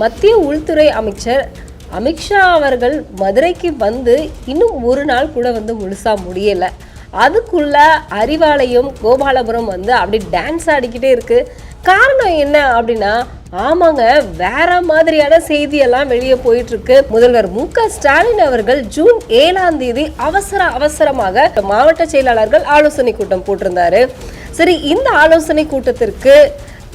மத்திய உள்துறை அமைச்சர் அமித்ஷா அவர்கள் மதுரைக்கு வந்து இன்னும் ஒரு நாள் கூட வந்து முழுசாக முடியலை. அதுக்குள்ள அறிவாலயம் கோபாலபுரம் வந்து அப்படி டான்ஸ் ஆடிக்கிட்டே இருக்கு. காரணம் என்ன அப்படின்னா ஆமாங்க வேற மாதிரியான செய்தியெல்லாம் வெளியே போயிட்டு இருக்கு முதல்வர் மு க ஸ்டாலின் அவர்கள் ஜூன் ஏழாம் தேதி அவசர அவசரமாக மாவட்ட செயலாளர்கள் ஆலோசனை கூட்டம் போட்டிருந்தாரு. சரி இந்த ஆலோசனை கூட்டத்திற்கு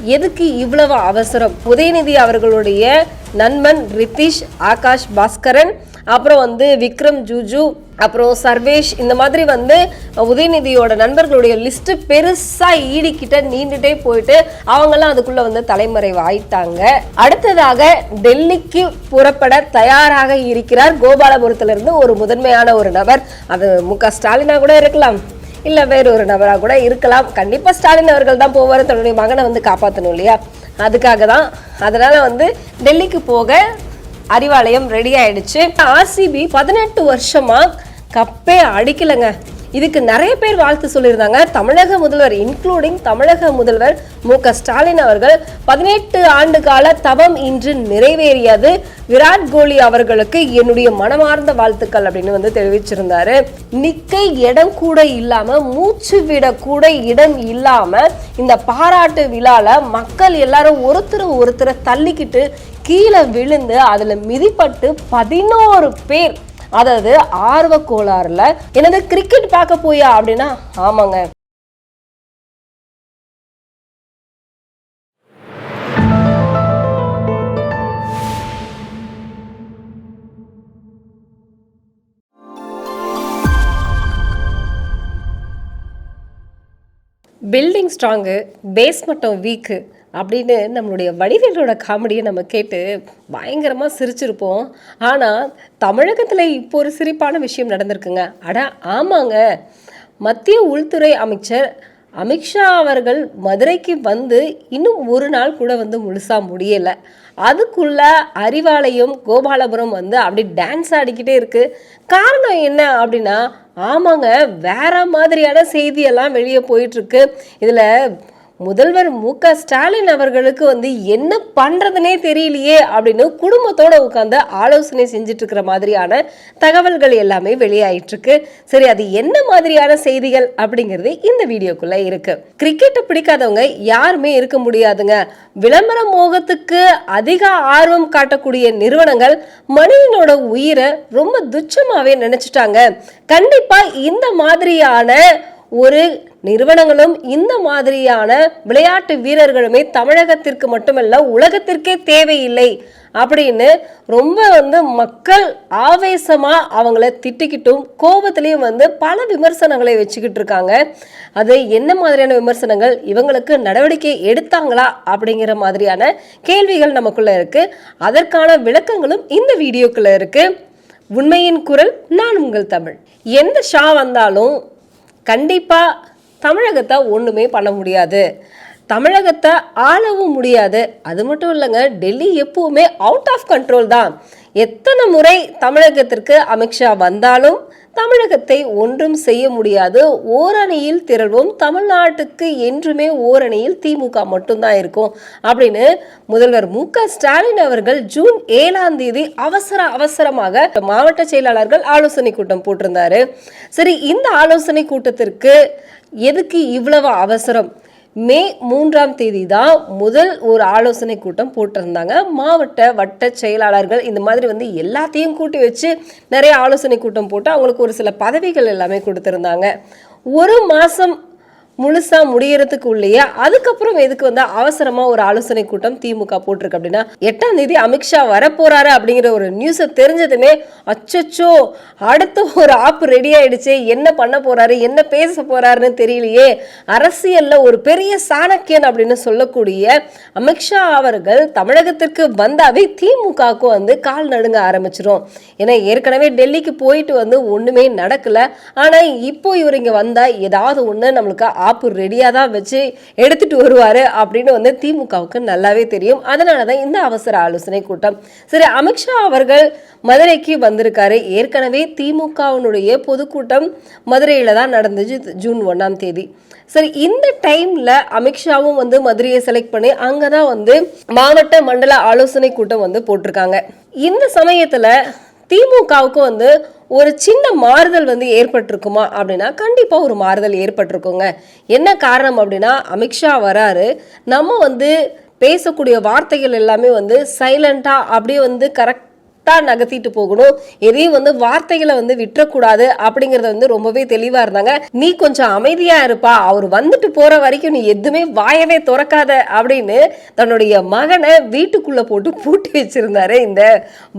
எதுக்கு இவ்வளவு அவசரம்? உதயநிதி அவர்களுடைய நண்பன் ரித்திஷ் ஆகாஷ் பாஸ்கரன் அப்புறம் வந்து விக்ரம் ஜூஜு அப்புறம் சர்வேஷ் இந்த மாதிரி வந்து உதயநிதியோட நண்பர்களுடைய லிஸ்ட் பெருசா ஈடிக்கிட்ட நீண்டுட்டே போயிட்டு அவங்கெல்லாம் அதுக்குள்ள வந்து தலைமறைவு ஆயிட்டாங்க அடுத்ததாக டெல்லிக்கு புறப்பட தயாராக இருக்கிறார் கோபாலபுரத்துல இருந்து ஒரு முதன்மையான ஒரு நபர். அது மு க ஸ்டாலினா கூட இருக்கலாம். இல்ல வேற ஒரு நபராக கூட இருக்கலாம். கண்டிப்பா ஸ்டாலின் அவர்கள் தான் போவார் தன்னுடைய மகனை வந்து காப்பாற்றணும் இல்லையா? அதுக்காக தான் அதனால வந்து டெல்லிக்கு போக அறிவாலயம் ரெடி ஆயிடுச்சு. ஆர்சிபி பதினெட்டு வருஷமா கப்பே அடிக்கலைங்க. இதுக்கு நிறைய பேர் வாழ்த்து சொல்லியிருந்தாங்க. தமிழக முதல்வர் இன்க்ளூடிங் தமிழக முதல்வர் மு க ஸ்டாலின் அவர்கள் பதினெட்டு ஆண்டு கால தவம் இன்று நிறைவேறியது. விராட் கோலி அவர்களுக்கு என்னுடைய மனமார்ந்த வாழ்த்துக்கள் அப்படின்னு வந்து தெரிவிச்சிருந்தாரு. நிக்க இடம் கூட இல்லாம மூச்சு விட கூட இடம் இல்லாம இந்த பாராட்டு விழால மக்கள் எல்லாரும் ஒருத்தர் ஒருத்தரை தள்ளிக்கிட்டு கீழே விழுந்து அதுல மிதிப்பட்டு பதினோரு பேர் அதாவது ஆர்வ கோளாறுல எனது கிரிக்கெட் பார்க்க போயா அப்படின்னா ஆமாங்க. பில்டிங் ஸ்ட்ராங்கு பேஸ் மட்டும் வீக்கு அப்படின்னு நம்மளுடைய வடிவேலோட காமெடியை நம்ம கேட்டு பயங்கரமாக சிரிச்சிருப்போம். ஆனால் தமிழகத்தில் இப்போ ஒரு சிரிப்பான விஷயம் நடந்திருக்குங்க. அட ஆமாங்க. மத்திய உள்துறை அமைச்சர் அமித்ஷா அவர்கள் மதுரைக்கு வந்து இன்னும் ஒரு நாள் கூட வந்து முழுசாக முடியலை. அதுக்குள்ள அறிவாலயம் கோபாலபுரம் வந்து அப்படி டான்ஸ் ஆடிக்கிட்டே இருக்கு. காரணம் என்ன அப்படின்னா ஆமாங்க வேற மாதிரியான செய்தியெல்லாம் வெளியே போயிட்டு இருக்கு. முதல்வர் மு க ஸ்டாலின் அவர்களுக்கு வந்து என்ன பண்றதுனே தெரியலையே அப்படின்னு குடும்பத்தோட உட்காந்து ஆலோசனை செஞ்சுட்டு இருக்கிற மாதிரியான தகவல்கள் எல்லாமே வெளியாயிட்டு இருக்கு சரி அது என்ன மாதிரியான செய்திகள் அப்படிங்கிறது இந்த வீடியோக்குள்ள இருக்கு. கிரிக்கெட்டை பிடிக்காதவங்க யாருமே இருக்க முடியாதுங்க. விளம்பர மோகத்துக்கு அதிக ஆர்வம் காட்டக்கூடிய நிறுவனங்கள் மனிதனோட உயிரை ரொம்ப துச்சமாவே நினைச்சிட்டாங்க. கண்டிப்பா இந்த மாதிரியான ஒரு நிறுவனங்களும் இந்த மாதிரியான விளையாட்டு வீரர்களுமே தமிழகத்திற்கு மட்டுமல்ல உலகத்திற்கே தேவையில்லை அப்படின்னு ரொம்ப வந்து மக்கள் ஆவேசமாக அவங்கள திட்டிக்கிட்டும் கோபத்திலையும் வந்து பல விமர்சனங்களை வச்சுக்கிட்டு இருக்காங்க. அது என்ன மாதிரியான விமர்சனங்கள்? இவங்களுக்கு நடவடிக்கை எடுத்தாங்களா? அப்படிங்கிற மாதிரியான கேள்விகள் நமக்குள்ளே இருக்குது அதற்கான விளக்கங்களும் இந்த வீடியோக்குள்ளே இருக்குது உண்மையின் குரல் நான் உங்கள் தமிழ். எந்த ஷா வந்தாலும் கண்டிப்பாக தமிழகத்தை ஒன்றுமே பண்ண முடியாது. தமிழகத்தை ஆளவும் முடியாது. அது மட்டும் இல்லைங்க டெல்லி எப்பவுமே அவுட் ஆஃப் கண்ட்ரோல் தான். எத்தனை முறை தமிழகத்திற்கு அமித்ஷா வந்தாலும் தமிழகத்தை ஒன்றும் செய்ய முடியாது. ஓரணியில் திரள்வோம். தமிழ்நாட்டுக்கு என்றுமே ஓரணியில் திமுக மட்டும்தான் இருக்கும். அப்படின்னு முதல்வர் மு க ஸ்டாலின் அவர்கள் ஜூன் ஏழாம் தேதி அவசர அவசரமாக மாவட்ட செயலாளர்கள் ஆலோசனை கூட்டம் போட்டிருந்தாரு. சரி இந்த ஆலோசனை கூட்டத்திற்கு எதுக்கு இவ்வளவு அவசரம்? மே மூன்றாம் தேதி தான் முதல் ஒரு ஆலோசனை கூட்டம் போட்டிருந்தாங்க. மாவட்ட வட்ட செயலாளர்கள் இந்த மாதிரி வந்து எல்லாத்தையும் கூட்டி வச்சு நிறைய ஆலோசனை கூட்டம் போட்டு அவங்களுக்கு ஒரு சில பதவிகள் எல்லாமே கொடுத்துருந்தாங்க. ஒரு மாதம் முழுசா முடியறதுக்கு உள்ளேயே அதுக்கப்புறம் எதுக்கு வந்து அவசரமா ஒரு ஆலோசனை கூட்டம் திமுக போட்டிருக்கு அப்படின்னா எட்டாம் தேதி அமித்ஷா வரப்போறாரு அப்படிங்கிற ஒரு நியூஸை தெரிஞ்சதுமே அச்சச்சோ அடுத்த ஒரு ஆப் ரெடி ஆயிடுச்சு என்ன பண்ண போறாரு என்ன பேச போறாருன்னு தெரியலையே அரசியல்ல ஒரு பெரிய சாணக்கியன் அப்படின்னு சொல்லக்கூடிய அமித்ஷா அவர்கள் தமிழகத்திற்கு வந்தாவே திமுகவுக்கும் வந்து கால் நடுங்க ஆரம்பிச்சிடும் ஏன்னா ஏற்கனவே டெல்லிக்கு போயிட்டு வந்து ஒண்ணுமே நடக்கல. ஆனா இப்போ இவர் இங்க வந்தா ஏதாவது ஒண்ணு நம்மளுக்கு ஆப்பு ரெடியாக தான் வச்சு எடுத்துட்டு வருவார் அப்படின்னு வந்து திமுகவுக்கு நல்லாவே தெரியும். அதனால தான் இந்த அவசர ஆலோசனை கூட்டம். சரி அமித்ஷா அவர்கள் மதுரைக்கு வந்திருக்காரு. ஏற்கனவே திமுகவினுடைய பொதுக்கூட்டம் மதுரையில் தான் நடந்துச்சு ஜூன் ஒன்றாம் தேதி. சரி இந்த டைமில் அமித்ஷாவும் வந்து மதுரையை செலக்ட் பண்ணி அங்கே தான் வந்து மாவட்ட மண்டல ஆலோசனை கூட்டம் வந்து போட்டிருக்காங்க. இந்த சமயத்தில் திமுகவுக்கு வந்து ஒரு சின்ன மாறுதல் வந்து ஏற்பட்டிருக்குமா அப்படின்னா கண்டிப்பாக ஒரு மாறுதல் ஏற்பட்டிருக்குங்க. என்ன காரணம் அப்படின்னா அமித்ஷா வராரு. நம்ம வந்து பேசக்கூடிய வார்த்தைகள் எல்லாமே வந்து சைலண்டாக அப்படியே வந்து கரெக்ட் கரெக்டாக நகர்த்திட்டு போகணும். எதையும் வந்து வார்த்தைகளை வந்து விட்டுறக்கூடாது அப்படிங்கறத வந்து ரொம்பவே தெளிவா இருந்தாங்க. நீ கொஞ்சம் அமைதியா இருப்பா. அவர் வந்துட்டு போற வரைக்கும் நீ எதுவுமே வாயவே திறக்காத அப்படின்னு தன்னுடைய மகனை வீட்டுக்குள்ள போட்டு பூட்டி வச்சிருந்தாரு இந்த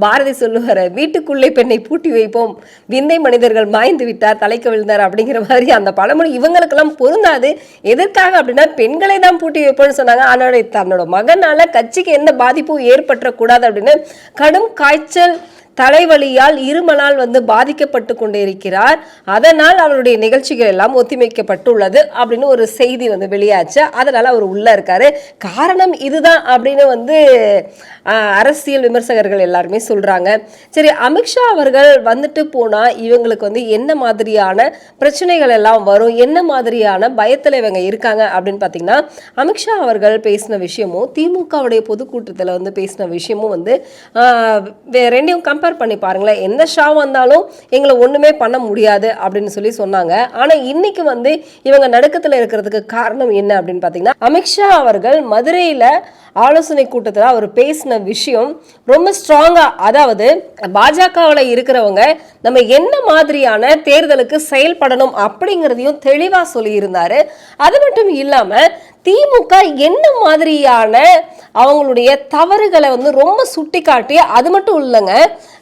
பாரதி சொல்லுவாரு. வீட்டுக்குள்ளே பெண்ணை பூட்டி வைப்போம். விந்தை மனிதர்கள் மாய்ந்து விட்டார் தலைக்கு விழுந்தார் அப்படிங்கிற மாதிரி அந்த பழமொழி இவங்களுக்கெல்லாம் பொருந்தாது. எதற்காக அப்படின்னா பெண்களை தான் பூட்டி வைப்போம்னு சொன்னாங்க. ஆனால் தன்னோட மகனால கட்சிக்கு எந்த பாதிப்பும் ஏற்பட்டுறக்கூடாது அப்படின்னு கடும் காய்ச்சல் ടെക്സ്റ്റൈൽ தலைவலியால் இருமலால் வந்து பாதிக்கப்பட்டு கொண்டிருக்கிறார். அதனால் அவருடைய நிகழ்ச்சிகள் எல்லாம் ஒத்திமைக்கப்பட்டுள்ளது அப்படின்னு ஒரு செய்தி வந்து வெளியாச்சு. அதனால அவர் உள்ள இருக்காரு. காரணம் இதுதான் அப்படின்னு வந்து அரசியல் விமர்சகர்கள் எல்லாருமே சொல்றாங்க. சரி அமித்ஷா அவர்கள் வந்துட்டு போனா இவங்களுக்கு வந்து என்ன மாதிரியான பிரச்சனைகள் எல்லாம் வரும்? என்ன மாதிரியான பயத்தில் இவங்க இருக்காங்க? அப்படின்னு பார்த்தீங்கன்னா அமித்ஷா அவர்கள் பேசின விஷயமும் திமுகவுடைய பொதுக்கூட்டத்தில் வந்து பேசின விஷயமும் வந்து வே- ரெண்டையும் கம்பேர் பண்ணி பாருங்களேன். எந்த ஷா வந்தாலும் எங்களை ஒண்ணுமே பண்ண முடியாது அப்படின்னு சொல்லி சொன்னாங்க. ஆனா இன்னைக்கு வந்து இவங்க நடுக்கத்துல இருக்கிறதுக்கு காரணம் என்ன அப்படின்னு பார்த்தீங்கன்னா அமித்ஷா அவர்கள் மதுரையில ஆலோசனை கூட்டத்தில் அவர் பேசின விஷயம் ரொம்ப ஸ்ட்ராங்கா அதாவது பாஜகவில் இருக்கிறவங்க நம்ம என்ன மாதிரியான தேர்தலுக்கு செயல்படணும் அப்படிங்கிறதையும் தெளிவா சொல்லியிருந்தார். அது மட்டும் இல்லாம திமுக என்ன மாதிரியான அவங்களுடைய தவறுகளை வந்து ரொம்ப சுட்டி காட்டி அது மட்டும் இல்லைங்க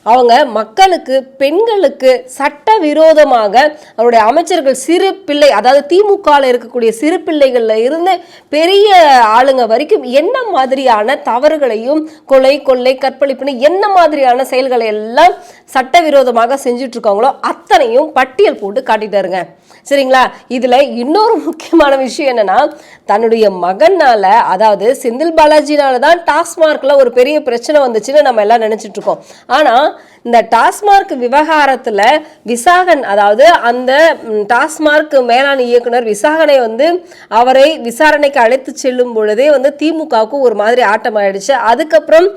அவங்க மக்களுக்கு பெண்களுக்கு சட்ட விரோதமாக அவருடைய அமைச்சர்கள் சிறு பிள்ளை அதாவது திமுகவில் இருக்கக்கூடிய சிறு பிள்ளைகளில் இருந்து பெரிய ஆளுங்க வரைக்கும் என்ன மாதிரியான தவறுகளையும் கொலை கொள்ளை கற்பழிப்புன்னு என்ன மாதிரியான செயல்களை எல்லாம் சட்டவிரோதமாக செஞ்சுட்டு இருக்காங்களோ அத்தனையும் பட்டியல் போட்டு காட்டிட்டாருங்க. சரிங்களா? இதில் இன்னொரு முக்கியமான விஷயம் என்னன்னா தன்னுடைய மகனால் அதாவது செந்தில் பாலாஜினால தான் டாஸ்மார்க்கில் ஒரு பெரிய பிரச்சனை வந்துச்சுன்னு நம்ம எல்லாம் நினச்சிட்ருக்கோம் இருக்கோம். இந்த டாஸ்மார்க் விவகாரத்தில் விசாகன் அதாவது அந்த டாஸ்மார்க் மேலாண் இயக்குனர் விசாகனை வந்து அவரை விசாரணைக்கு அழைத்து செல்லும் பொழுதே வந்து திமுகவுக்கு ஒரு மாதிரி ஆட்டம் ஆயிடுச்சு அதுக்கப்புறம்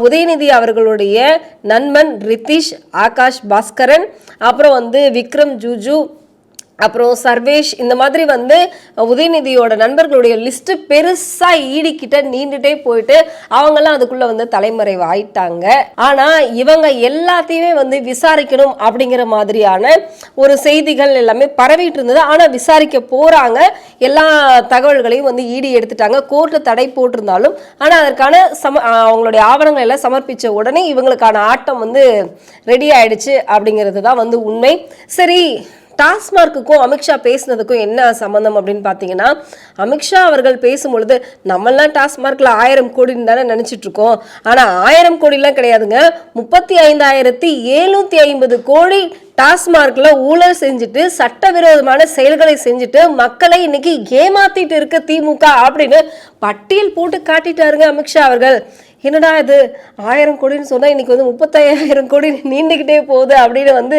உதயநிதி அவர்களுடைய நண்பன் ரித்திஷ் ஆகாஷ் பாஸ்கரன் அப்புறம் வந்து விக்ரம் ஜூஜு அப்புறம் சர்வேஷ் இந்த மாதிரி வந்து உதயநிதியோட நண்பர்களுடைய லிஸ்ட்டு பெருசாக ஈடிக்கிட்ட நீண்டுட்டே போயிட்டு அவங்கெல்லாம் அதுக்குள்ள வந்து தலைமறைவு ஆயிட்டாங்க ஆனால் இவங்க எல்லாத்தையுமே வந்து விசாரிக்கணும் அப்படிங்கிற மாதிரியான ஒரு செய்திகள் எல்லாமே பரவிட்டு இருந்தது. ஆனால் விசாரிக்க போகிறாங்க எல்லா தகவல்களையும் வந்து ஈடி எடுத்துட்டாங்க. கோர்ட்டு தடை போட்டிருந்தாலும் ஆனால் அதற்கான சம அவங்களுடைய ஆவணங்கள் எல்லாம் சமர்ப்பித்த உடனே இவங்களுக்கான ஆட்டம் வந்து ரெடி ஆயிடுச்சு அப்படிங்கிறது தான் வந்து உண்மை. சரி டாஸ்மார்க்குக்கும் அமித்ஷா பேசினதுக்கும் என்ன சம்மந்தம் அப்படின்னு பார்த்தீங்கன்னா அமித்ஷா அவர்கள் பேசும்பொழுது நம்மெல்லாம் டாஸ்மார்க்கில் ஆயிரம் கோடின்னு தானே நினச்சிட்டு இருக்கோம். ஆனால் ஆயிரம் கோடிலாம் கிடையாதுங்க. முப்பத்தி ஐந்தாயிரத்தி எழுநூத்தி ஐம்பது கோடி டாஸ்மார்க்ல ஊழல் செஞ்சுட்டு சட்டவிரோதமான செயல்களை செஞ்சுட்டு மக்களை இன்னைக்கு ஏமாத்திட்டு இருக்க திமுக அப்படின்னு பட்டியல் போட்டு காட்டிட்டாருங்க அமித்ஷா அவர்கள். என்னடா இது? ஆயிரம் கோடின்னு சொன்னால் இன்றைக்கி வந்து முப்பத்தாயிரம் கோடி நீண்டுக்கிட்டே போகுது அப்படின்னு வந்து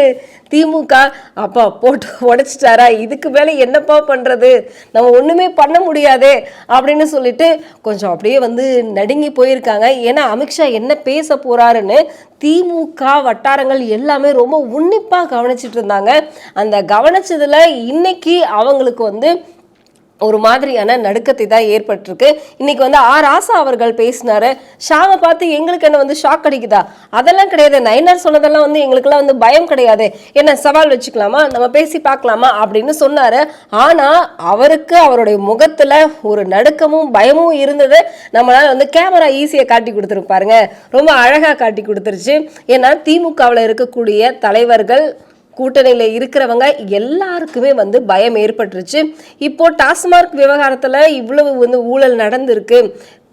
திமுக அப்பா போட்டு உடைச்சிட்டாரா? இதுக்கு மேலே என்னப்பா பண்ணுறது நம்ம ஒன்றுமே பண்ண முடியாதே அப்படின்னு சொல்லிட்டு கொஞ்சம் அப்படியே வந்து நடுங்கி போயிருக்காங்க. ஏன்னா அமித்ஷா என்ன பேச போறாருன்னு திமுக வட்டாரங்கள் எல்லாமே ரொம்ப உன்னிப்பாக கவனிச்சிட்டு இருந்தாங்க. அந்த கவனிச்சதில் இன்னைக்கு அவங்களுக்கு வந்து ஒரு மாதிரியான நடுக்கத்தை தான் ஏற்பட்டிருக்கு. இன்னைக்கு வந்து ஆர் ஆசா அவர்கள் பேசினாரு. ஷாவை பார்த்து எங்களுக்கு என்ன வந்து ஷாக் அடிக்குதா? அதெல்லாம் கிடையாது. நைனார் சொன்னதெல்லாம் வந்து எங்களுக்கெல்லாம் வந்து பயம் கிடையாது. என்ன சவால் வச்சுக்கலாமா? நம்ம பேசி பார்க்கலாமா? அப்படின்னு சொன்னாரு. ஆனா அவருக்கு அவருடைய முகத்துல ஒரு நடுக்கமும் பயமும் இருந்தது. நம்மளால வந்து கேமரா ஈஸியாக காட்டி கொடுத்துருப்பாருங்க. ரொம்ப அழகா காட்டி கொடுத்துருச்சு. ஏன்னா திமுகவில் இருக்கக்கூடிய தலைவர்கள் கூட்டணியில் இருக்கிறவங்க எல்லாருக்குமே வந்து பயம் ஏற்பட்டுருச்சு. இப்போ டாஸ்மார்க் விவகாரத்தில் இவ்வளவு வந்து ஊழல் நடந்திருக்கு.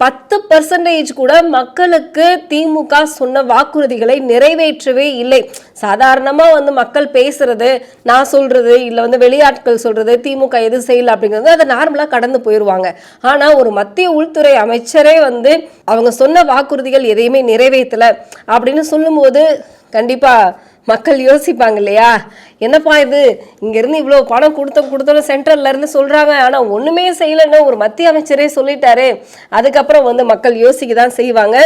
பத்து பர்சன்டேஜ் கூட மக்களுக்கு திமுக சொன்ன வாக்குறுதிகளை நிறைவேற்றவே இல்லை. சாதாரணமாக வந்து மக்கள் பேசுறது நான் சொல்றது இல்லை வந்து வெளியாட்கள் சொல்றது திமுக எது செய்யல அப்படிங்கிறது அதை நார்மலாக கடந்து போயிடுவாங்க ஆனால் ஒரு மத்திய உள்துறை அமைச்சரே வந்து அவங்க சொன்ன வாக்குறுதிகள் எதையுமே நிறைவேற்றல. அப்படின்னு சொல்லும்போது கண்டிப்பாக மக்கள் யோசிப்பாங்க இல்லையா? என்னப்பா இது? இங்கேருந்து இவ்வளோ பணம் கொடுத்தோம் கொடுத்தோம் சென்ட்ரல்ல இருந்து சொல்கிறாங்க ஆனால் ஒன்றுமே செய்யலைன்னு ஒரு மத்திய அமைச்சரே சொல்லிட்டாரு. அதுக்கப்புறம் வந்து மக்கள் யோசிக்க தான் செய்வாங்க.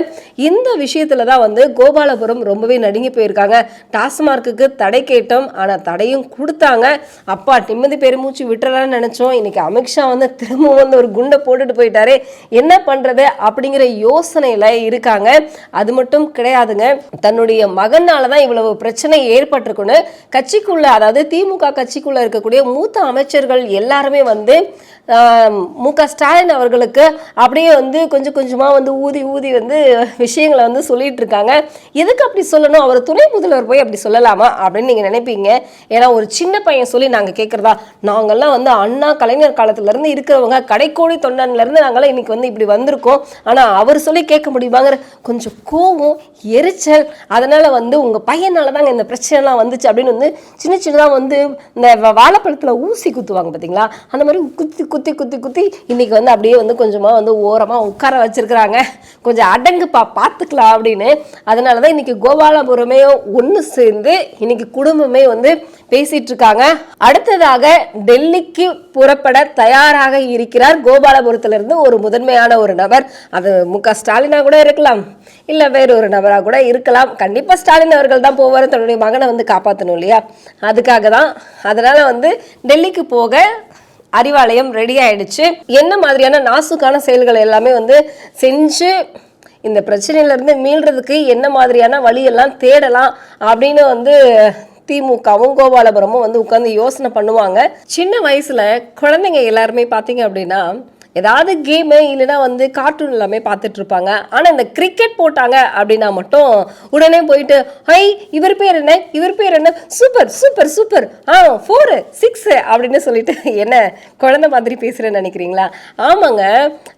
இந்த விஷயத்தில் தான் வந்து கோபாலபுரம் ரொம்பவே நடுங்கி போயிருக்காங்க. டாஸ்மார்க்குக்கு தடை கேட்டோம் ஆனால் தடையும் கொடுத்தாங்க. அப்பா நிம்மதி பெருமூச்சு விட்டுறான்னு நினச்சோம். இன்னைக்கு அமித்ஷா வந்து திரும்ப வந்து ஒரு குண்டை போட்டுட்டு போயிட்டாரு. என்ன பண்ணுறது அப்படிங்கிற யோசனையில் இருக்காங்க. அது மட்டும் கிடையாதுங்க. தன்னுடைய மகனால தான் இவ்வளவு பிரச்சனை ஏற்பட்டிருக்குன்னு கட்சிக்குள்ள அதாவது திமுக கட்சிக்குள்ள இருக்கக்கூடிய மூத்த அமைச்சர்கள் எல்லாருமே வந்து மு க ஸ்டாலின் அவர்களுக்கு அப்படியே வந்து கொஞ்சம் கொஞ்சமாக வந்து ஊதி ஊதி வந்து விஷயங்களை வந்து சொல்லிட்டு இருக்காங்க எதுக்கு அப்படி சொல்லணும்? அவர் துணை முதல்வர் போய் அப்படி சொல்லலாமா? அப்படின்னு நீங்கள் நினைப்பீங்க. ஏன்னா ஒரு சின்ன பையன் சொல்லி நாங்கள் கேட்குறதா நாங்கெல்லாம் வந்து அண்ணா கலைஞர் காலத்துலேருந்து இருக்கிறவங்க கடைக்கோடி தொண்டன்லேருந்து நாங்களாம் இன்னைக்கு வந்து இப்படி வந்திருக்கோம். ஆனால் அவர் சொல்லி கேட்க முடியுமாங்கிற கொஞ்சம் கோவம் எரிச்சல் அதனால் வந்து உங்கள் பையனால தாங்க இந்த பிரச்சனைலாம் வந்துச்சு அப்படின்னு வந்து சின்ன சின்னதாக வந்து இந்த வாழைப்பழத்தில் ஊசி குத்துவாங்க பார்த்தீங்களா அந்த மாதிரி குத்தி குத்தி குத்தி குத்தி இன்னைக்கு வந்து அப்படியே வந்து கொஞ்சமாக வந்து ஓரமாக ஓரமா உட்கார வச்சிருக்கிறாங்க. கொஞ்சம் அடங்குப்பா பார்த்துக்கலாம் அப்படின்னு. அதனால தான் இன்னைக்கு கோபாலபுரமே ஒன்று சேர்ந்து இன்னைக்கு குடும்பமே வந்து பேசிட்டு இருக்காங்க. அடுத்ததாக டெல்லிக்கு புறப்பட தயாராக இருக்கிறார் கோபாலபுரத்திலிருந்து ஒரு முதன்மையான ஒரு நபர். அது மு க ஸ்டாலினா கூட இருக்கலாம். இல்லை வேறு ஒரு நபராக கூட இருக்கலாம். கண்டிப்பாக ஸ்டாலின் அவர்கள் தான் போவார். தன்னுடைய மகனை வந்து காப்பாற்றணும் இல்லையா? அதுக்காக தான் அதனால் வந்து டெல்லிக்கு போக அறிவாலயம் ரெடி ஆயிடுச்சு. என்ன மாதிரியான நாசுக்கான செயல்கள் எல்லாமே வந்து செஞ்சு இந்த பிரச்சனையில இருந்து மீள்றதுக்கு என்ன மாதிரியான வழியெல்லாம் தேடலாம் அப்படின்னு வந்து திமுகவும் கோபாலபுரமும் வந்து உட்காந்து யோசனை பண்ணுவாங்க. சின்ன வயசுல குழந்தைங்க எல்லாருமே பார்த்தீங்க அப்படின்னா ஏதாவது கேமு இல்லைன்னா வந்து கார்ட்டூன் எல்லாமே பார்த்துட்ருப்பாங்க ஆனால் இந்த கிரிக்கெட் போட்டாங்க அப்படின்னா மட்டும் உடனே போயிட்டு ஹை இவர் பேர் என்ன? இவர் பேர் என்ன? Super super super. ஆ ஃபோரு சிக்ஸு அப்படின்னு சொல்லிட்டு என்ன குழந்த மாதிரி பேசுகிறேன்னு நினைக்கிறீங்களா? ஆமாங்க.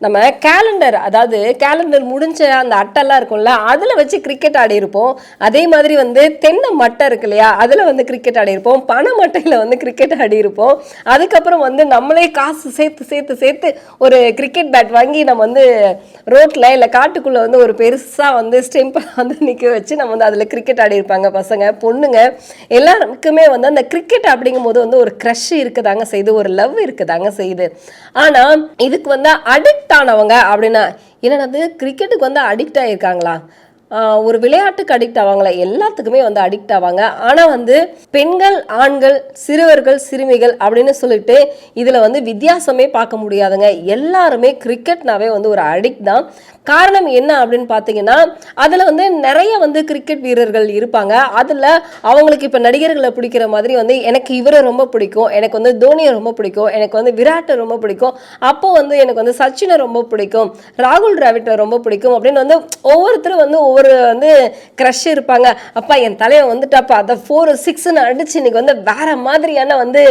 நம்ம கேலண்டர் அதாவது கேலண்டர் முடிஞ்ச அந்த அட்டைலாம் இருக்கும்ல அதில் வச்சு கிரிக்கெட் ஆடி இருப்போம். அதே மாதிரி வந்து தென்னை மட்டை இருக்கு இல்லையா அதில் வந்து கிரிக்கெட் ஆடி இருப்போம். பனை மட்டையில் வந்து கிரிக்கெட் ஆடி இருப்போம். அதுக்கப்புறம் வந்து நம்மளே காசு சேர்த்து சேர்த்து சேர்த்து ஒரு கிரிக்கெட் பேட் வாங்கி நம்ம வந்து ரோட்டில் இல்லை காட்டுக்குள்ளே வந்து ஒரு பெருசாக வந்து ஸ்டெம்பை வந்து நிற்க வச்சு நம்ம வந்து அதில் கிரிக்கெட் ஆடி இருப்பாங்க பசங்க பொண்ணுங்க. எல்லாருக்குமே வந்து அந்த கிரிக்கெட் அப்படிங்கும்போது வந்து ஒரு க்ரஷ் இருக்குதாங்க செய்யுது ஒரு லவ் இருக்குதாங்க செய்யுது ஆனால் இதுக்கு வந்து அடிக்ட் ஆனவங்க அப்படின்னா என்னது கிரிக்கெட்டுக்கு வந்து அடிக்ட் ஆகியிருக்காங்களா ஒரு விளையாட்டுக்கு அடிக்ட் ஆவாங்களா? எல்லாத்துக்குமே வந்து அடிக்ட் ஆவாங்க. ஆனால் வந்து பெண்கள் ஆண்கள் சிறுவர்கள் சிறுமிகள் அப்படின்னு சொல்லிட்டு இதில் வந்து வித்தியாசமே பார்க்க முடியாதுங்க. எல்லாருமே கிரிக்கெட்னாவே வந்து ஒரு அடிக்ட் தான். காரணம் என்ன அப்படின்னு பார்த்தீங்கன்னா அதில் வந்து நிறைய வந்து கிரிக்கெட் வீரர்கள் இருப்பாங்க. அதில் அவங்களுக்கு இப்போ நடிகர்களை பிடிக்கிற மாதிரி வந்து எனக்கு இவரை ரொம்ப பிடிக்கும் எனக்கு வந்து தோனியை ரொம்ப பிடிக்கும் எனக்கு வந்து விராட்டை ரொம்ப பிடிக்கும் அப்போ வந்து எனக்கு வந்து சச்சினை ரொம்ப பிடிக்கும் ராகுல் டிராவிட்டை ரொம்ப பிடிக்கும் அப்படின்னு வந்து ஒவ்வொருத்தரும் வந்து ஒவ்வொரு வந்து க்ரஷ் இருப்பாங்க. அப்பா என் தலைவன் வந்துட்டாப்பா. அதை ஃபோர் சிக்ஸ்னு அடிச்சு இன்னைக்கு வந்து வேற மாதிரியான வந்து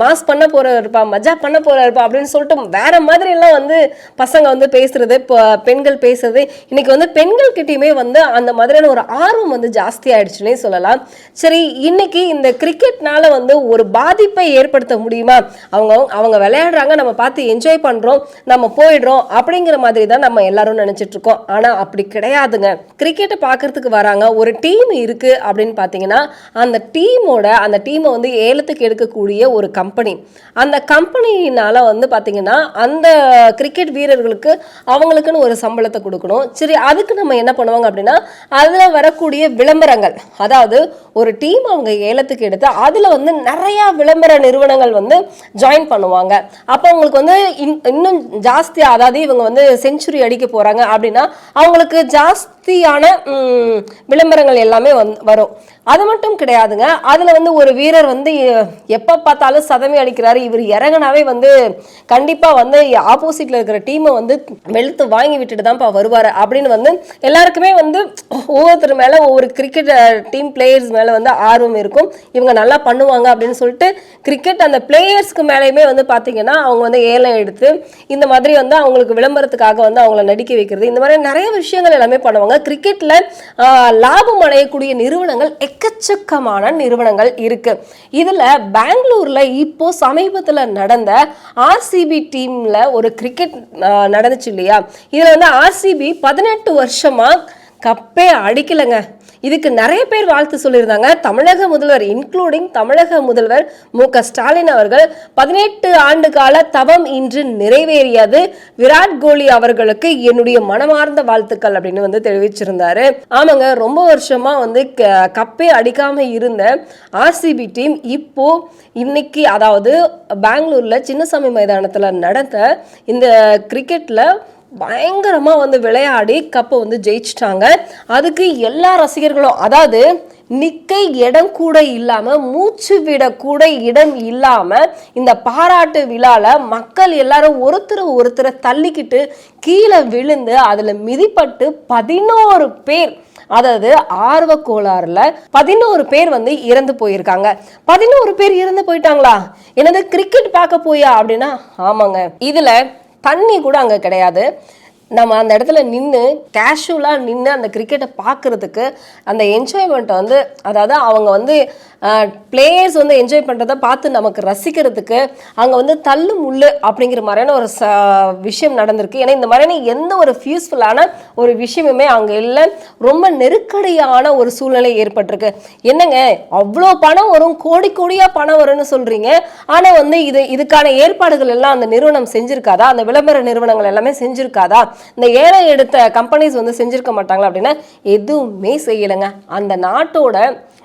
மாஸ் பண்ண போறாருப்பா மஜா பண்ண போறாருப்பா அப்படின்னு சொல்லிட்டு வேற மாதிரி எல்லாம் வந்து பசங்க வந்து பேசுறது இப்போ பெண்கள் பேசுறது. இன்னைக்கு வந்து பெண்கள் கிட்டயுமே வந்து அந்த மாதிரியான ஒரு ஆர்வம் வந்து ஜாஸ்தி ஆயிடுச்சுன்னே சொல்லலாம். சரி இன்னைக்கு இந்த கிரிக்கெட்னால வந்து ஒரு பாதிப்பை ஏற்படுத்த முடியுமா? அவங்க அவங்க விளையாடுறாங்க நம்ம பார்த்து என்ஜாய் பண்றோம் நம்ம போயிடுறோம் அப்படிங்கிற மாதிரி தான் நம்ம எல்லாரும் நினைச்சிட்டு இருக்கோம். ஆனா அப்படி கிடையாதுங்க. கிரிக்கெட்டை பார்க்குறதுக்கு வராங்க. ஒரு டீம் இருக்குது அப்படின்னு பார்த்தீங்கன்னா அந்த டீமோட அந்த டீமை வந்து ஏலத்துக்கு எடுக்கக்கூடிய ஒரு கம்பெனி அந்த கம்பெனினால் வந்து பார்த்தீங்கன்னா அந்த கிரிக்கெட் வீரர்களுக்கு அவங்களுக்குன்னு ஒரு சம்பளத்தை கொடுக்கணும். சரி அதுக்கு நம்ம என்ன பண்ணுவாங்க அப்படின்னா அதில் வரக்கூடிய விளம்பரங்கள் அதாவது ஒரு டீம் அவங்க ஏலத்துக்கு எடுத்து அதில் வந்து நிறையா விளம்பர நிறுவனங்கள் வந்து ஜாயின் பண்ணுவாங்க. அப்போ அவங்களுக்கு வந்து இன்- இன்னும் ஜாஸ்தியாக அதாவது இவங்க வந்து செஞ்சுரி அடிக்க போகிறாங்க அப்படின்னா அவங்களுக்கு ஜாஸ்தி ம், விளம்பரங்கள் எல்லாமே வந்து வரும். அது மட்டும் கிடையாதுங்க. அதில் வந்து ஒரு வீரர் வந்து எப்போ பார்த்தாலும் சதமே அடிக்கிறாரு இவர் இறங்கினாவே வந்து கண்டிப்பாக வந்து ஆப்போசிட்டில் இருக்கிற டீமை வந்து வெளுத்து வாங்கி விட்டுட்டு தான்ப்பா வருவார். அப்படின்னு வந்து எல்லாருக்குமே வந்து ஒவ்வொருத்தர் மேலே ஒவ்வொரு கிரிக்கெட் டீம் பிளேயர்ஸ் மேலே வந்து ஆர்வம் இருக்கும். இவங்க நல்லா பண்ணுவாங்க அப்படின்னு சொல்லிட்டு கிரிக்கெட் அந்த பிளேயர்ஸ்க்கு மேலேயுமே வந்து பார்த்தீங்கன்னா அவங்க வந்து ஏலம் எடுத்து இந்த மாதிரி வந்து அவங்களுக்கு விளம்பரத்துக்காக வந்து அவங்கள நடிக்க வைக்கிறது. இந்த மாதிரி நிறைய விஷயங்கள் எல்லாமே பண்ணுவாங்க. கிரிக்கெட்டில் லாபம் அடையக்கூடிய நிறுவனங்கள் எக்கச்சக்கமான நிறுவனங்கள் இருக்கு. இதில் பெங்களூரில் இப்போ சமீபத்தில் நடந்த ஆர்சிபி டீமில் ஒரு கிரிக்கெட் நடந்துச்சு இல்லையா? இதில் வந்து ஆர்சிபி பதினெட்டு வருஷமா கப்பே அடிக்கலைங்க. இதுக்கு நிறைய பேர் வாழ்த்து சொல்லியிருந்தாங்க. தமிழக முதல்வர் இன்க்ளூடிங் தமிழக முதல்வர் மு க ஸ்டாலின் அவர்கள் பதினெட்டு ஆண்டு கால தவம் இன்று நிறைவேறியது. விராட் கோலி அவர்களுக்கு என்னுடைய மனமார்ந்த வாழ்த்துக்கள் அப்படின்னு வந்து தெரிவிச்சிருந்தாரு. ஆமாங்க ரொம்ப வருஷமா வந்து க- கப்பே அடிக்காம இருந்த ஆர்சிபி டீம் இப்போ இன்னைக்கு அதாவது பெங்களூர்ல சின்னசாமி மைதானத்தில் நடந்த இந்த கிரிக்கெட்ல பயங்கரமாக வந்து விளையாடி கப்பை வந்து ஜெயிச்சிட்டாங்க. அதுக்கு எல்லா ரசிகர்களும் அதாவது நிக்க இடம் கூட இல்லாமல் மூச்சு விட கூட இடம் இல்லாமல் இந்த பாராட்டு விழாவில் மக்கள் எல்லாரும் ஒருத்தர் ஒருத்தரை தள்ளிக்கிட்டு கீழே விழுந்து அதில் மிதிப்பட்டு பதினோரு பேர் அதாவது ஆர்வ கோளாறுல பதினோரு பேர் வந்து இறந்து போயிருக்காங்க. பதினோரு பேர் இறந்து போயிட்டாங்களா? என்னது கிரிக்கெட் பார்க்க போயா அப்படின்னா? ஆமாங்க. இதுல தண்ணி கூட அங்கே கிடையாது. நம்ம அந்த இடத்துல நின்று கேஷுவலாக நின்று அந்த கிரிக்கெட்டை பார்க்குறதுக்கு அந்த என்ஜாய்மெண்ட்டை வந்து அதாவது அவங்க வந்து பிளேயர்ஸ் வந்து என்ஜாய் பண்ணுறத பார்த்து நமக்கு ரசிக்கிறதுக்கு அங்கே வந்து தள்ளு முள்ளு அப்படிங்கிற மாதிரியான ஒரு ச விஷயம் நடந்திருக்கு. ஏன்னா இந்த மாதிரியான எந்த ஒரு ஃபியூஸ்ஃபுல்லான ஒரு விஷயமுமே அங்கே இல்லை. ரொம்ப நெருக்கடியான ஒரு சூழ்நிலை ஏற்பட்டிருக்கு. என்னங்க அவ்வளோ பணம் வரும் கோடி கோடியாக பணம் வரும்னு சொல்கிறீங்க ஆனால் வந்து இது இதுக்கான ஏற்பாடுகள் எல்லாம் அந்த நிறுவனம் செஞ்சுருக்காதா? அந்த விளம்பர நிறுவனங்கள் எல்லாமே செஞ்சுருக்காதா? இந்த ஏழை எடுத்த கம்பெனிஸ் வந்து செஞ்சுருக்க மாட்டாங்களா அப்படின்னா எதுவுமே செய்யலைங்க. அந்த நாட்டோட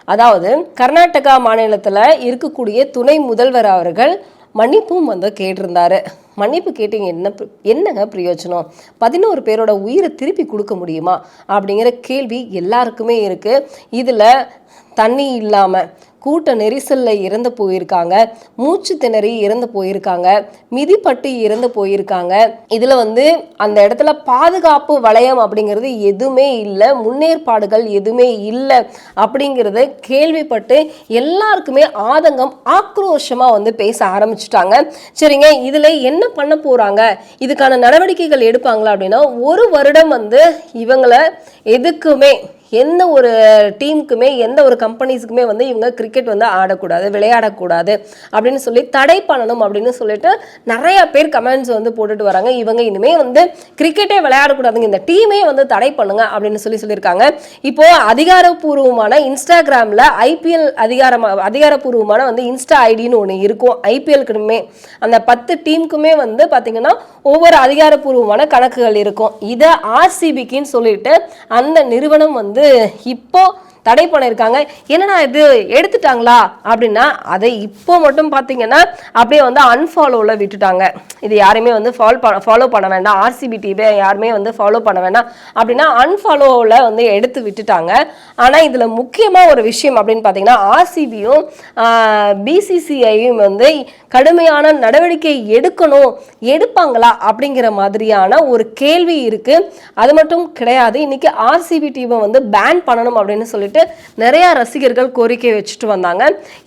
அதாவது கர்நாடகா மாநிலத்தில் இருக்கக்கூடிய துணை முதல்வர் அவர்கள் மன்னிப்பும் வந்து கேட்டிருந்தாரு. மன்னிப்பு கேட்டீங்க என்ன என்னங்க பிரயோஜனம்? பதினோரு பேரோட உயிரை திருப்பி கொடுக்க முடியுமா? அப்படிங்கிற கேள்வி எல்லாருக்குமே இருக்கு. இதில் தண்ணி இல்லாமல் கூட்ட நெரிசலில் இறந்து போயிருக்காங்க. மூச்சு திணறி இறந்து போயிருக்காங்க. மிதிப்பட்டு இறந்து போயிருக்காங்க. இதில் வந்து அந்த இடத்துல பாதுகாப்பு வளையம் அப்படிங்கிறது எதுவுமே இல்லை. முன்னேற்பாடுகள் எதுவுமே இல்லை அப்படிங்கிறத கேள்விப்பட்டு எல்லாருக்குமே ஆதங்கம் ஆக்ரோஷமாக வந்து பேச ஆரம்பிச்சிட்டாங்க. சரிங்க இதில் என்ன பண்ண போகிறாங்க இதுக்கான நடவடிக்கைகள் எடுப்பாங்களா அப்படின்னா ஒரு வருடம் வந்து இவங்களை எதுக்குமே எந்த ஒரு டீமுக்குமே எந்த ஒரு கம்பெனிஸுக்குமே வந்து இவங்க கிரிக்கெட் வந்து ஆடக்கூடாது விளையாடக்கூடாது அப்படின்னு சொல்லி தடை பண்ணணும் அப்படின்னு சொல்லிட்டு நிறைய பேர் கமெண்ட்ஸ் வந்து போட்டுட்டு வராங்க. இவங்க இனிமே வந்து கிரிக்கெட்டே விளையாடக்கூடாதுங்க. இந்த டீமே வந்து தடை பண்ணுங்க அப்படின்னு சொல்லி சொல்லியிருக்காங்க. இப்போ அதிகாரப்பூர்வமான இன்ஸ்டாகிராமில் ஐபிஎல் அதிகாரமா அதிகாரப்பூர்வமான வந்து இன்ஸ்டா ஐடின்னு ஒன்று இருக்கும். ஐபிஎல்க்குமே அந்த பத்து டீமுக்குமே வந்து பார்த்தீங்கன்னா ஒவ்வொரு அதிகாரப்பூர்வமான கணக்குகள் இருக்கும். இதை ஆர்சிபிக்குன்னு சொல்லிட்டு அந்த நிறுவனம் வந்து இப்போ தடை பண்ணியிருக்காங்க என்னன்னா இது? எடுத்துட்டாங்களா? அப்படின்னா அதை இப்போ மட்டும் பார்த்தீங்கன்னா அப்படியே வந்து அன்ஃபாலோவில் விட்டுட்டாங்க. இது யாருமே வந்து ஃபாலோ பண்ண ஃபாலோ பண்ண வேண்டாம். ஆர்சிபி டிவி யாருமே வந்து ஃபாலோ பண்ண வேண்டாம். அப்படின்னா அன்ஃபாலோவில் வந்து எடுத்து விட்டுட்டாங்க. ஆனால் இதில் முக்கியமாக ஒரு விஷயம் அப்படின்னு பார்த்தீங்கன்னா ஆர்சிபியும் பிசிசிஐயும் வந்து கடுமையான நடவடிக்கை எடுக்கணும். எடுப்பாங்களா? அப்படிங்கிற மாதிரியான ஒரு கேள்வி இருக்குது அது மட்டும் கிடையாது. இன்னைக்கு ஆர்சிபி டீமை வந்து பேன் பண்ணணும் அப்படின்னு சொல்லிட்டு நிறைய ரசிகர்கள் கோரிக்கை வச்சுட்டு வந்தாங்க.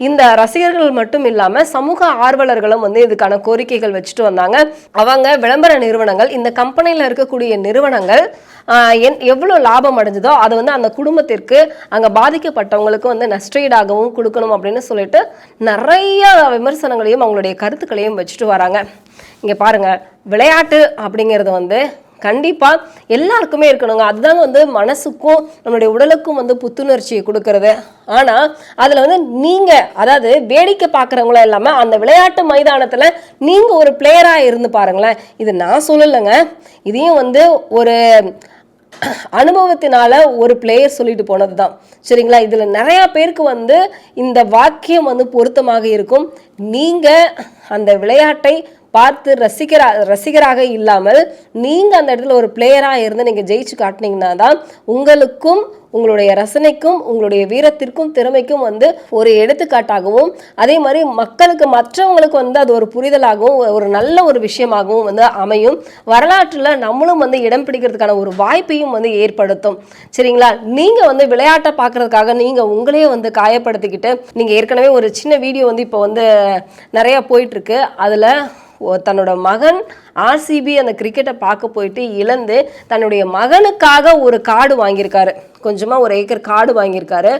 இந்த ரசிகர்கள் மட்டும் இல்லாம சமூக ஆர்வலர்களும் வந்து இதுக்கான கோரிக்கைகள் வச்சுட்டு வந்தாங்க. அவங்க விளம்பர நிறுவனங்கள் இந்த கம்பெனியில் இருக்கக்கூடிய நிறுவனங்கள் என் எவ்வளோ லாபம் அடைஞ்சதோ அதை வந்து அந்த குடும்பத்திற்கு அங்கே பாதிக்கப்பட்டவங்களுக்கு வந்து நஷ்டஈடாகவும் கொடுக்கணும் அப்படின்னு சொல்லிட்டு நிறைய விமர்சனங்களையும் அவங்களுடைய கருத்துக்களையும் வச்சுட்டு வராங்க. இங்கே பாருங்க விளையாட்டு அப்படிங்கிறது வந்து கண்டிப்பாக எல்லாருக்குமே இருக்கணுங்க. அதுதாங்க வந்து மனசுக்கும் நம்மளுடைய உடலுக்கும் வந்து புத்துணர்ச்சியை கொடுக்கறது. ஆனால் அதில் வந்து நீங்கள் அதாவது வேடிக்கை பார்க்குறவங்கள இல்லாமல் அந்த விளையாட்டு மைதானத்தில் நீங்கள் ஒரு பிளேயராக இருந்து பாருங்களேன். இது நான் சொல்லலைங்க. இதையும் வந்து ஒரு அனுபவத்தினால ஒரு பிளேயர் சொல்லிட்டு போனது தான் சரிங்களா? இதில் நிறையா பேருக்கு வந்து இந்த வாக்கியம் வந்து பொருத்தமாக இருக்கும். நீங்கள் அந்த விளையாட்டை பார்த்து ரசிகரா ரசிகராக இல்லாமல் நீங்கள் அந்த இடத்துல ஒரு பிளேயராக இருந்து நீங்கள் ஜெயிச்சு காட்டினீங்கன்னா தான் உங்களுக்கும் உங்களுடைய ரசனைக்கும் உங்களுடைய வீரத்திற்கும் திறமைக்கும் வந்து ஒரு எடுத்துக்காட்டாகவும் அதே மாதிரி மக்களுக்கு மற்றவங்களுக்கு வந்து அது ஒரு புரிதலாகவும் ஒரு நல்ல ஒரு விஷயமாகவும் வந்து அமையும். வரலாற்றில் நம்மளும் வந்து இடம் பிடிக்கிறதுக்கான ஒரு வாய்ப்பையும் வந்து ஏற்படுத்தும். சரிங்களா? நீங்கள் வந்து விளையாட்டை பார்க்கறதுக்காக நீங்கள் உங்களையே வந்து காயப்படுத்திக்கிட்டு நீங்கள் ஏற்கனவே ஒரு சின்ன வீடியோ வந்து இப்போ வந்து நிறையா போயிட்டுருக்கு. அதில் தன்னோட மகன் ஆர்சிபி அந்த கிரிக்கெட்டை பார்க்க போயிட்டு இழந்து தன்னுடைய மகனுக்காக ஒரு காடு வாங்கியிருக்காரு. கொஞ்சமாக ஒரு ஏக்கர் காடு வாங்கியிருக்காரு.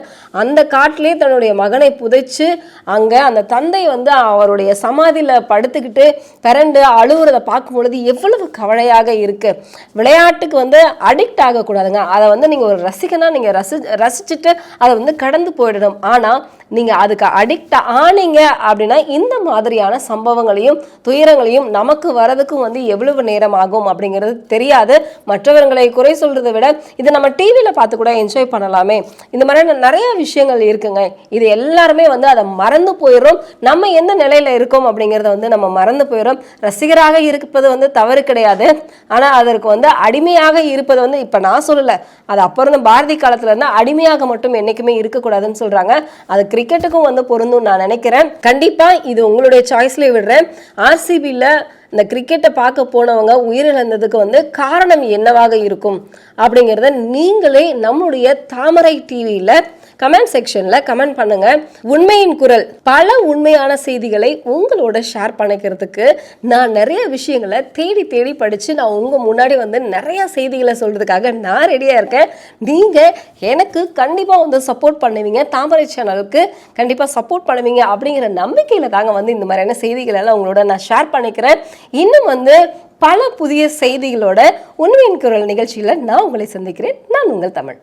அந்த காட்டிலே தன்னுடைய மகனை புதைச்சு அங்கே அந்த தந்தை வந்து அவருடைய சமாதியில் படுத்துக்கிட்டு பிறண்டு அழுகுறத பார்க்கும் பொழுது எவ்வளவு கவலையாக இருக்குது விளையாட்டுக்கு வந்து அடிக்ட் ஆகக்கூடாதுங்க. அதை வந்து நீங்கள் ஒரு ரசிகனாக நீங்கள் ரசி ரசிச்சுட்டு அதை வந்து கடந்து போயிடணும். ஆனால் நீங்கள் அதுக்கு அடிக்ட் ஆனீங்க அப்படின்னா இந்த மாதிரியான சம்பவங்களையும் துயரங்களையும் நமக்கு வரதுக்கும் வந்து எவ்வளவு நேரம் ஆகும் அப்படிங்கிறது தெரியாது. மற்றவர்களை குறை சொல்றதை விட இது நம்ம டிவியில் பார்த்து கூட என்ஜாய் பண்ணலாமே. இந்த மாதிரி நிறைய விஷயங்கள் இருக்குங்க. இது எல்லாருமே வந்து அதை மறந்து போயிடுறோம். நம்ம எந்த நிலையில இருக்கோம் அப்படிங்கிறத வந்து நம்ம மறந்து போயிடும் ரசிகராக இருப்பது வந்து தவறு கிடையாது. ஆனால் அதற்கு வந்து அடிமையாக இருப்பது வந்து இப்போ நான் சொல்லலை. அது அப்போ இருந்த பாரதி காலத்துல இருந்து அடிமையாக மட்டும் என்னைக்குமே இருக்கக்கூடாதுன்னு சொல்றாங்க. அது கிரிக்கெட்டுக்கும் வந்து பொருந்தும் நான் நினைக்கிறேன். கண்டிப்பா இது உங்களுடைய சாய்ஸ்ல விடுறேன். ஆர்சிபியில் இந்த கிரிக்கெட்டை பார்க்க போனவங்க உயிரிழந்ததுக்கு வந்து காரணம் என்னவாக இருக்கும்? அப்படிங்கிறத நீங்களே நம்மளுடைய தாமரை டிவியில் கமெண்ட் செக்ஷனில் கமெண்ட் பண்ணுங்க. உண்மையின் குரல். பல உண்மையான செய்திகளை உங்களோட ஷேர் பண்ணிக்கிறதுக்கு நான் நிறைய விஷயங்களை தேடி தேடி படித்து நான் உங்கள் முன்னாடி வந்து நிறைய செய்திகளை சொல்கிறதுக்காக நான் ரெடியாக இருக்கேன். நீங்கள் எனக்கு கண்டிப்பாக வந்து சப்போர்ட் பண்ணுவீங்க. தாமரை சேனலுக்கு கண்டிப்பாக சப்போர்ட் பண்ணுவீங்க அப்படிங்கிற நம்பிக்கையில் தாங்க வந்து இந்த மாதிரியான செய்திகளை எல்லாம் உங்களோட நான் ஷேர் பண்ணிக்கிறேன். இன்னும் வந்து பல புதிய செய்திகளோட உண்மையின் குரல் நிகழ்ச்சியில் நான் உங்களை சந்திக்கிறேன். நான் உங்கள் தமிழ்.